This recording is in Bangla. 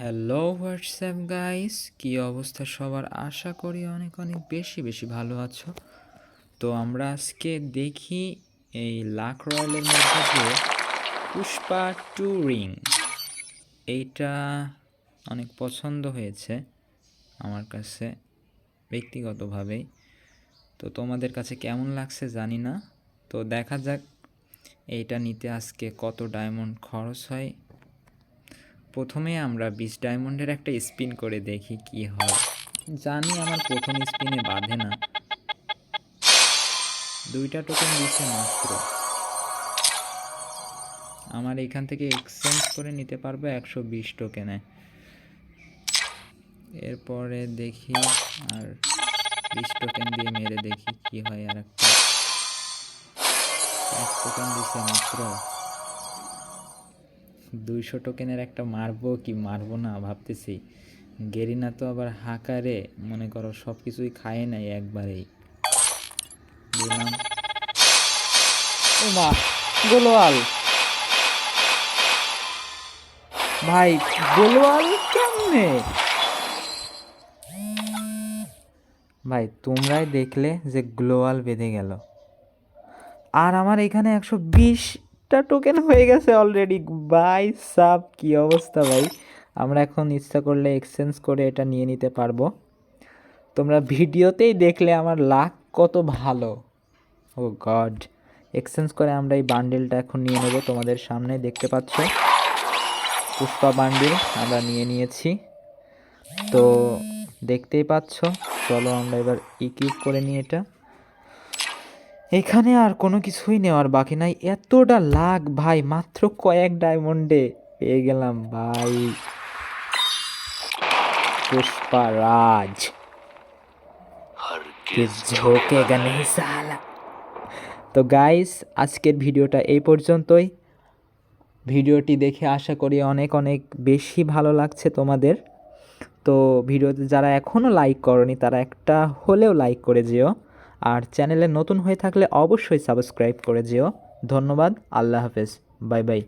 হ্যালো হোয়াটসঅ্যাপ গাইস কি অবস্থা সবার? আশা করি অনেক অনেক বেশি বেশি ভালো আছো। তো আমরা আজকে দেখি এই লাক রয়্যালের মধ্যে যে পুষ্পা টু রিং এইটা অনেক পছন্দ হয়েছে আমার কাছে ব্যক্তিগতভাবেই। তো তোমাদের কাছে কেমন লাগছে জানি না। তো দেখা যাক, এইটা নিতে আজকে কত ডায়মন্ড খরচ হয়। প্রথমে আমরা বিশ ডায়মন্ডের একটা স্পিন করে দেখি কি হয়। জানি আমার প্রথম স্পিনে বাঁধে না। দুইটা টোকেন দিচ্ছে মাত্র। আমার এখান থেকে এক্সচেঞ্জ করে নিতে পারব একশো বিশ টোকেনে এরপরে দেখি আর বিশ টোকেন দিয়ে মেরে দেখি কি হয় আর একটা এক টোকেন দিচ্ছে মাত্র। দুইশো টোকেনের একটা মারবো কি মারবো না ভাবতেছি। গেরিনা তো আবার হাকারে মনে করো সব কিছুই খায় নাই একবারেই। দিলাম ও মা গোলওয়াল। ভাই গোলওয়াল কেমনে? ভাই তোমরাই দেখলে যে গ্লোয়াল বেঁধে গেল। আর আমার এখানে একশো বিশ বিশটা টোকেন হয়ে গেছে অলরেডি বাই সাব, কি অবস্থা ভাই? আমরা এখন ইচ্ছা করলে এক্সচেঞ্জ করে এটা নিয়ে নিতে পারব। তোমরা ভিডিওতেই দেখলে আমার লাক কত ভালো। ও গড এক্সচেঞ্জ করে আমরা এই বান্ডেলটা এখন নিয়ে নেব তোমাদের সামনে, দেখতে পাচ্ছ? পুষ্পা বান্ডিল আমরা নিয়ে নিয়েছি। তো দেখতেই পাচ্ছ? চলো আমরা এবার ইকিউব করে নিই এটা। এখানে আর কোনো কিছুই নেওয়ার বাকি নাই। এতটা লাখ ভাই মাত্র কয়েক ডায়মন্ডে পেয়ে গেলাম ভাই। পুষ্পা রাজ সালা তো গাইস আজকের ভিডিওটা এই পর্যন্তই। ভিডিওটি দেখে আশা করি অনেক অনেক বেশি ভালো লাগছে তোমাদের। তো ভিডিওতে যারা এখনও লাইক করনি তারা একটা হলেও লাইক করে যেও। আর চ্যানেলে নতুন হয়ে থাকলে অবশ্যই সাবস্ক্রাইব করে যেও। ধন্যবাদ আল্লাহ হাফেজ। Bye bye.